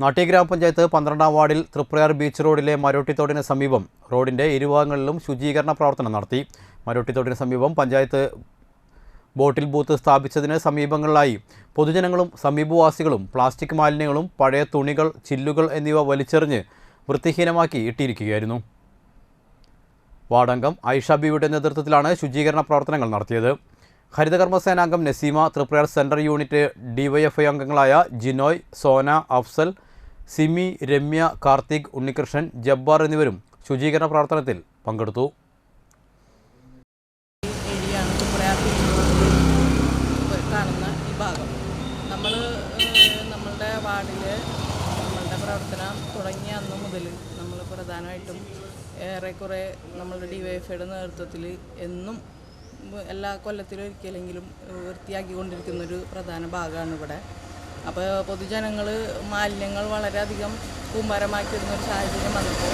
നാട്യ ഗ്രാമപഞ്ചായത്ത് പന്ത്രണ്ടാം വാർഡിൽ തൃപ്രയാർ ബീച്ച് റോഡിലെ മരോട്ടിത്തോടിന് സമീപം റോഡിന്റെ ഇരുഭാഗങ്ങളിലും ശുചീകരണ പ്രവർത്തനം നടത്തി. മരോട്ടിത്തോടിന് സമീപം പഞ്ചായത്ത് ബോട്ടിൽ ബൂത്ത് സ്ഥാപിച്ചതിന് സമീപങ്ങളിലായി പൊതുജനങ്ങളും സമീപവാസികളും പ്ലാസ്റ്റിക് മാലിന്യങ്ങളും പഴയ തുണികൾ ചില്ലുകൾ എന്നിവ വലിച്ചെറിഞ്ഞ് വൃത്തിഹീനമാക്കി ഇട്ടിരിക്കുകയായിരുന്നു. വാർഡംഗം ഐഷ ബിയുടെ നേതൃത്വത്തിലാണ് ശുചീകരണ പ്രവർത്തനങ്ങൾ നടത്തിയത്. ഹരിതകർമ്മസേനാംഗം Naseema Triprayar central unit DYFI അംഗങ്ങളായ ജിനോയ് സോന അഫ്സൽ സിമി രമ്യ കാർത്തിക് ഉണ്ണികൃഷ്ണൻ ജബ്ബാർ എന്നിവരും ശുചീകരണ പ്രവർത്തനത്തിൽ പങ്കെടുത്തു. കാണുന്ന ഈ ഭാഗം നമ്മൾ നമ്മളുടെ വാർഡിൽ നമ്മളുടെ പ്രവർത്തനം തുടങ്ങിയ അന്ന് മുതൽ നമ്മൾ പ്രധാനമായിട്ടും ഏറെക്കുറെ നമ്മളുടെ ഡി വൈ നേതൃത്വത്തിൽ എന്നും എല്ലാ കൊല്ലത്തിലും ഒരിക്കലെങ്കിലും വൃത്തിയാക്കിക്കൊണ്ടിരിക്കുന്ന ഒരു പ്രധാന ഭാഗമാണ് ഇവിടെ അപ്പോൾ പൊതുജനങ്ങൾ മാലിന്യങ്ങൾ വളരെയധികം കൂമ്പാരമാക്കിയിരുന്ന ഒരു സാഹചര്യം വന്നപ്പോൾ